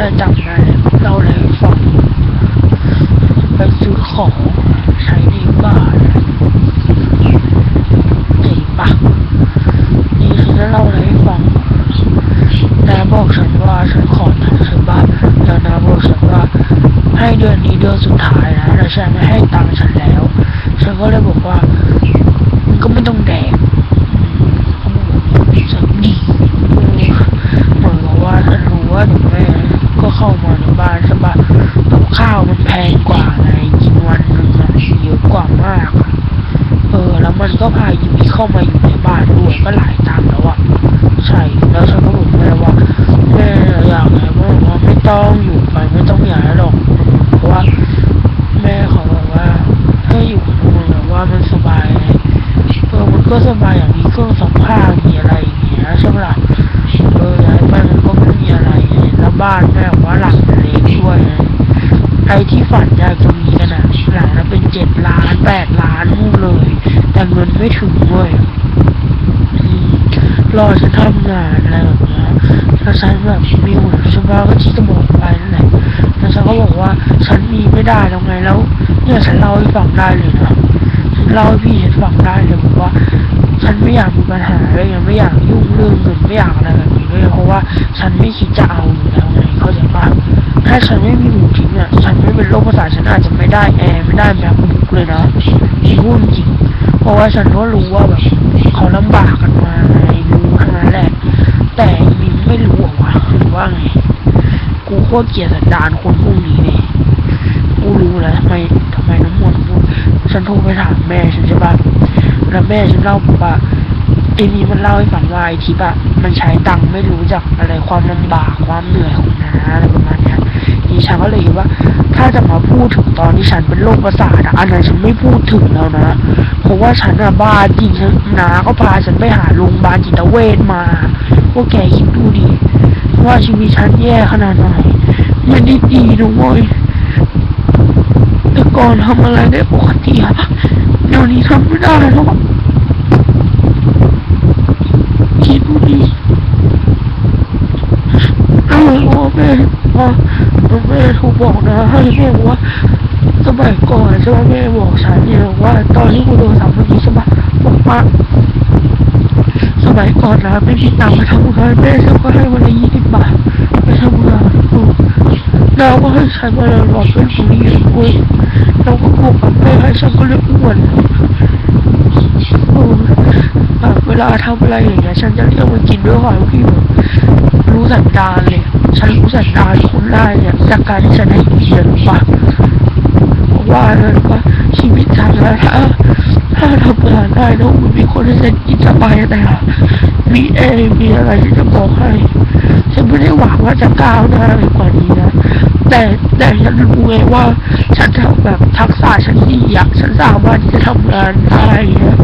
ได้จำได้เราเลยฟังไปซื้อของใช้ในบ้านจริงปะนี่คือเล่าอะไรให้ฟังนาบอกฉันว่าฉันขอทำซื้อบ้านแล้วนาบอกฉันว่าให้เดือนนี้เดือนสุดท้ายนะแต่ฉันไม่ให้ตังค์ฉันแล้ว ฉันก็เลยบอกว่าก็ไม่ต้องแดกเขาบอกฉันดีเหมือนกับว่าฉันรู้ว่าเดี๋ยวแม่ก็เข้ามาในบ้านใช่ปะกับข้าวมันแพงกว่าไงกินวันหนึงอะเยอะกว่ามากอะเออ แล้วมันก็พายูมิ เข้ามาอยู่ในบ้านด้วยก็หลายตังแล้วอะใช่แล้วฉันก็บอกแม่ว่าแม่อยากไห้แม่บอกว่าไม่ต้องอยู่ไปไม่ต้องย้ายหรอกเพราะว่าแม่เขาบอกว่าถ้าอยู่กับมึงแบบว่ามันสบายเออมันก็สบายอย่างมีเครื่องซักผ้ามีอะไรอย่างเงี้ยใช่ไหมล่ะเออย้ายไปมันก็ไม่มีอะไรไงแล้วบ้านแม่บอกว่าหลังมันเล็กด้วยไง ไอที่ฝันอยากจะมีกันอะหลังละเป็นเจ็ดล้านแปดล้านนู่นเลย แต่เงินไม่ถึงเลยรอฉันทำงานอะไรแบบนี้ยแล้วฉันแบบมีหุ่นใช่ปะก็ที่จะบอกไปนั่นแหละแล้วฉันก็บอกว่าฉันมีไม่ได้แล้วไงแล้ว เนี่ยฉันเล่าให้ฟังได้เลยนะฉันเล่าให้พี่ฉันฟังได้เลยบอกว่า ฉันไม่อยากมีปัญหาเลยยังไม่อยากยุ่งเรื่องเงินไม่อยากอะไรแบบนี้เลยเพราะว่าฉันไม่คิดจะเอาอยู่แล้วไงเขาใจปะ ถ้าฉันไม่มีหมูทิ้งอะ ฉันไม่เป็นโรคประสาทฉันอาจจะไม่ได้แอร์ไม่ได้แบบคุณเลยนะพูดจริง เพราะว่าฉันก็รู้ว่าแบบเขาลำบากกันมาไงรู้ทั้งนั้นแหละ แต่มินไม่รู้หรอวะหรือว่าไง กูโคตรเกลียดสันดานคนพวกนี้เลยกูรู้แล้วทำไมทำไมน้ำมนต์พูดฉันโทรไปถามแม่ฉันใช่ปะแล้วแม่ฉันเล่าบอกว่าไอ้นี่มันเล่าให้ฟังว่าไอ้ทิปอะมันใช้ตังค์ไม่รู้จักอะไรความลำบากความเหนื่อยของน้าอะไรประมาณนี้ นี่ฉันก็เลยคิดว่า ถ้าจะมาพูดถึงตอนที่ฉันเป็นโรคประสาทอะอันนั้นฉันไม่พูดถึงแล้วนะเพราะว่าฉันอะบ้าจริงฉันนาก็พาฉันไปหาโรงพยาบาลจิตเวชมาพวกแกคิดดูดิว่าชีวิตฉันแย่ขนาดไหนไม่ได้ดีนะเว้ยแต่ก่อนทำอะไรได้ปกติอะเดี๋ยวนี้ทำไม่ได้แล้วอะคิดดูดิเออว่าแม่ว่าแม่ถูก บอกนะให้แม่บอกว่าสมัยก่อนใช่ไหมแม่บอกฉันเนี่ยว่า ตอนที่กูโดนสามคนนี้ใช่ปะบอกว่าสมัยก่อนนะไม่มีตังค์มาทำงานแม่ฉันก็ให้วันละยี่สิบบาทไปทำงานแล้วก็ให้ฉันมาหลอดเป็นบุหรี่ด้วยแล้วก็บอกกับแม่ให้ฉันก็เลยอ้วนโอ้แบบเวลาทำอะไรอย่างเงี้ยฉันจะเรียกมันกินด้วยความที่แบบรู้สันดานเลย ฉันรู้สันดานคนได้เนี่ยจากการที่ฉันให้กินเยอะกว่าเพราะว่าอะไรรู้ปะชีวิตฉันนะถ้าถ้าทำงานได้แล้วมันมีคนที่ฉันกินสบายแต่ละมีเอมีอะไรที่จะบอกให้ฉันไม่ได้หวังว่าจะก้าวหน้าไปกว่านี้นะแต่แต่ฉันรู้ไงว่า ฉันทำแบบทักษะฉันดีอะฉันสามารถที่จะทำงานได้นะ